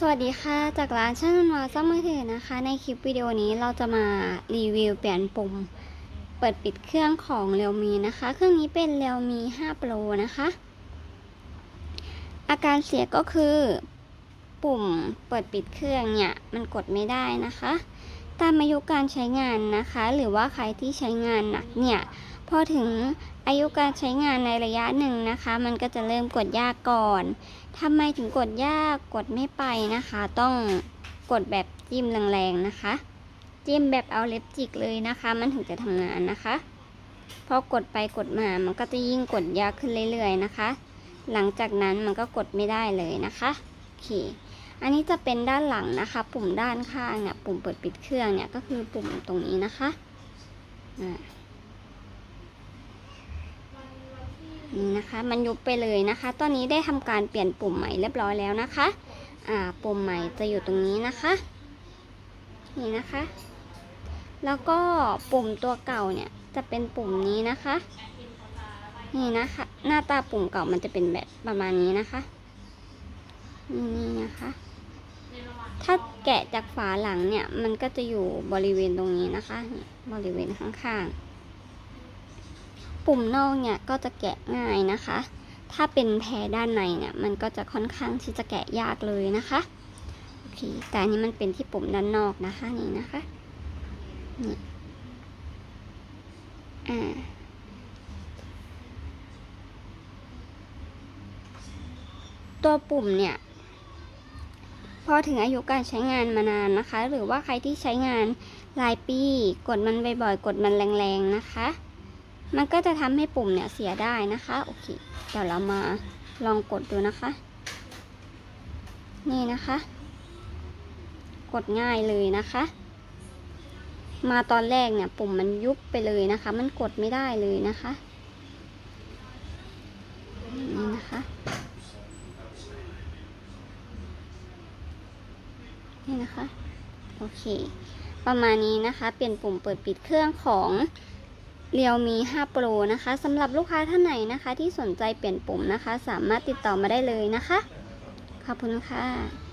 สวัสดีค่ะ จากร้านช่างนวาซ่อมมือถือนะคะ ในคลิปวิดีโอนี้เราจะมารีวิวเปลี่ยนปุ่ม เปิดปิดเครื่องของเรียวมีนะคะ เครื่องนี้เป็นเรียวมี 5 Pro นะคะ อาการเสียก็คือ ปุ่มเปิดปิดเครื่องเนี่ย มันกดไม่ได้นะคะ ตามอายุการใช้งานนะคะ หรือว่าใครที่ใช้งานหนักเนี่ย พอถึงอายุการใช้งานในระยะหนึ่งนะคะ มันก็จะเริ่มกดยากก่อนทำไมถึงกดยากกดไม่ไปนะคะ ต้องกดแบบจิ้มแรงๆนะคะจิ้มแบบเอาเล็บจิกเลยนะคะ มันถึงจะทำงานนะคะพอกดไปกดมามันก็จะยิ่งกดยากขึ้นเรื่อยๆนะคะ หลังจากนั้นมันก็กดไม่ได้เลยนะคะโอเคอันนี้จะเป็นด้านหลังนะคะ ปุ่มด้านข้างเนี่ยปุ่มเปิดปิดเครื่องเนี่ยก็คือปุ่มตรงนี้นะคะอ่า นี่นะคะ มันยุบไปเลยนะคะ ตอนนี้ได้ทำการเปลี่ยนปุ่มใหม่เรียบร้อยแล้วนะคะ อ่า ปุ่มใหม่จะอยู่ตรงนี้นะคะ นี่นะคะ แล้วก็ปุ่มตัวเก่าเนี่ยจะเป็นปุ่มนี้นะคะ นี่นะคะ หน้าตาปุ่มเก่ามันจะเป็นแบบประมาณนี้นะคะ นี่นะคะ ถ้าแกะจากฝาหลังเนี่ย มันก็จะอยู่บริเวณตรงนี้นะคะ บริเวณข้างๆ ปุ่มนอกเนี่ยก็จะแกะง่ายนะคะ ถ้าเป็นแพรด้านในเนี่ยมันก็จะค่อนข้างที่จะแกะยากเลยนะคะโอเคแต่อันนี้มันเป็นที่ปุ่มด้านนอกนะคะนี่นะคะนี่อ่าตัวปุ่มเนี่ยพอถึงอายุการใช้งานมานานนะคะ หรือว่าใครที่ใช้งานหลายปี กดมันบ่อยๆ กดมันแรงๆนะคะ มันก็จะทำให้ปุ่มเนี่ยเสียได้นะคะโอเคเดี๋ยวเรามาลองกดดูนะคะ นี่นะคะ กดง่ายเลยนะคะ มาตอนแรกเนี่ยปุ่มมันยุบไปเลยนะคะ มันกดไม่ได้เลยนะคะนี่นะคะนี่นะคะ โอเค ประมาณนี้นะคะ เปลี่ยนปุ่มเปิดปิดเครื่องของ เรียวมี5 Pro นะคะสำหรับลูกค้าท่านไหนนะคะ ที่สนใจเปลี่ยนปุ่มนะคะ สามารถติดต่อมาได้เลยนะคะ ขอบคุณค่ะ